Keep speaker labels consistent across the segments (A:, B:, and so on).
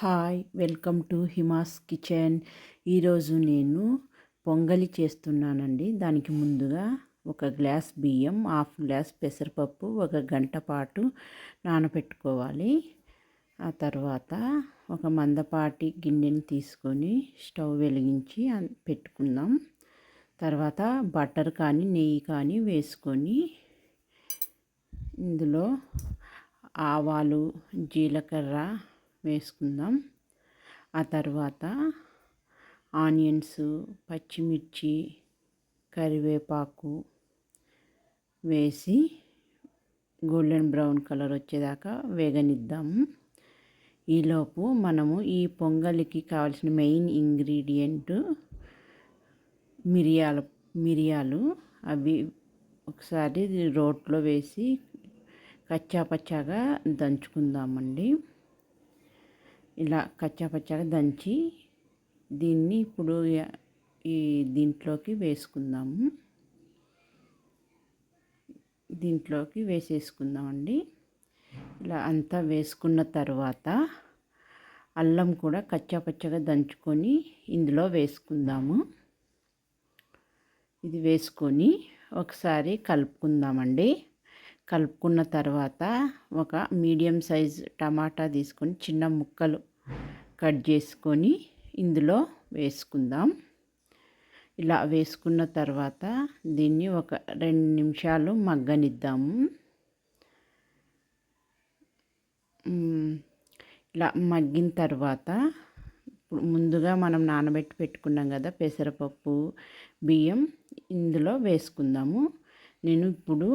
A: Hi welcome to Hima's kitchen. ఈరోజు నేను పొంగలి చేస్తున్నానండి. దానికి ముందుగా ఒక గ్లాస్ బియ్యం హాఫ్ గ్లాస్ పెసరపప్పు ఒక గంట పాటు నానబెట్టుకోవాలి ఆ తర్వాత ఒక మందపాటి గిన్నెని తీసుకొని స్టవ్ వెలిగించి పెట్టుకుందాం. తర్వాత బటర్ కానీ నెయ్యి కానీ వేసుకొని ఇందులో ఆవాలు జీలకర్ర వేసుకుందాం. ఆ తర్వాత ఆనియన్స్ పచ్చిమిర్చి కరివేపాకు వేసి గోల్డెన్ బ్రౌన్ కలర్ వచ్చేదాకా వేగనిద్దాము ఈలోపు మనము ఈ పొంగలికి కావాల్సిన మెయిన్ ఇంగ్రీడియంట్ మిరియాల మిరియాలు అవి ఒకసారి రోట్లో వేసి కచ్చాపచ్చాగా దంచుకుందామండి. ఇలా కచ్చాపచ్చాగా దంచి దీన్ని ఇప్పుడు ఈ దీంట్లోకి వేసుకుందాము. దీంట్లోకి వేసేసుకుందామండి. ఇలా అంతా వేసుకున్న తర్వాత అల్లం కూడా కచ్చాపచ్చగా దంచుకొని ఇందులో వేసుకుందాము. ఇది వేసుకొని ఒకసారి కలుపుకుందామండి. కలుపుకున్న తర్వాత ఒక మీడియం సైజ్ టమాటా తీసుకొని చిన్న ముక్కలు కట్ చేసుకొని ఇందులో వేసుకుందాం. ఇలా వేసుకున్న తర్వాత దీన్ని ఒక రెండు నిమిషాలు మగ్గనిద్దాము. ఇలా మగ్గిన తర్వాత ఇప్పుడు ముందుగా మనం నానబెట్టి పెట్టుకున్నాం కదా పెసరపప్పు బియ్యం ఇందులో వేసుకుందాము. నేను ఇప్పుడు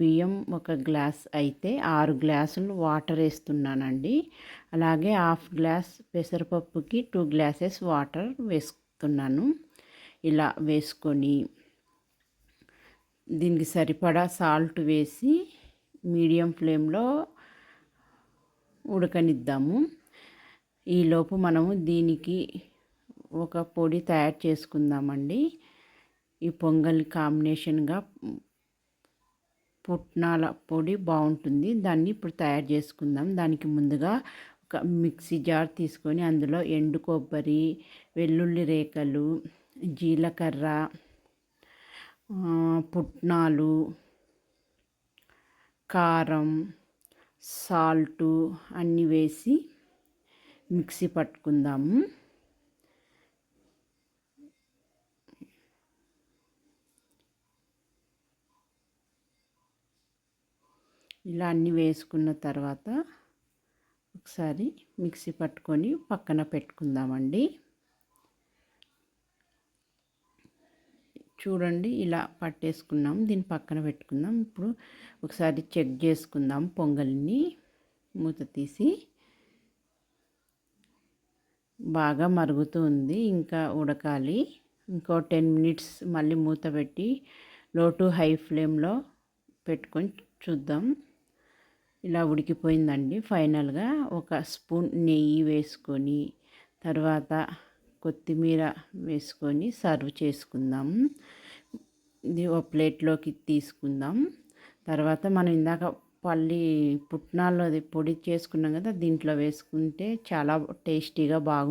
A: బియ్యం ఒక గ్లాస్ అయితే ఆరు గ్లాసులు వాటర్ వేస్తున్నానండి. అలాగే హాఫ్ గ్లాస్ పెసరపప్పుకి టూ గ్లాసెస్ వాటర్ వేస్తున్నాను. ఇలా వేసుకొని దీనికి సరిపడా సాల్ట్ వేసి మీడియం ఫ్లేమ్లో ఉడకనిద్దాము. ఈలోపు మనము దీనికి ఒక పొడి తయారు చేసుకుందామండి. ఈ పొంగల్ కాంబినేషన్గా పుట్నాల పొడి బాగుంటుంది. దాన్ని ఇప్పుడు తయారు చేసుకుందాం. దానికి ముందుగా ఒక మిక్సీ జార్ తీసుకొని అందులో ఎండు కొబ్బరి వెల్లుల్లి రేఖలు జీలకర్ర పుట్నాలు కారం సాల్టు అన్నీ వేసి మిక్సీ పట్టుకుందాము. ఇలా అన్నీ వేసుకున్న తర్వాత ఒకసారి మిక్సీ పట్టుకొని పక్కన పెట్టుకుందామండి. చూడండి ఇలా పట్టేసుకున్నాం. దీన్ని పక్కన పెట్టుకుందాం. ఇప్పుడు ఒకసారి చెక్ చేసుకుందాం పొంగల్ని. మూత తీసి బాగా మరుగుతూ ఉంది. ఇంకా ఉడకాలి. ఇంకో టెన్ మినిట్స్ మళ్ళీ మూత పెట్టి లో టు హై ఫ్లేమ్లో పెట్టుకొని చూద్దాం. ఇలా ఉడికిపోయిందండి. ఫైనల్గా ఒక స్పూన్ నెయ్యి వేసుకొని తర్వాత కొత్తిమీర వేసుకొని సర్వ్ చేసుకుందాం. ఇది ఒక ప్లేట్లోకి తీసుకుందాం. తర్వాత మనం ఇందాక పల్లి పుట్నాల్లో అది పొడి చేసుకున్నాం కదా దీంట్లో వేసుకుంటే చాలా టేస్టీగా బాగుంది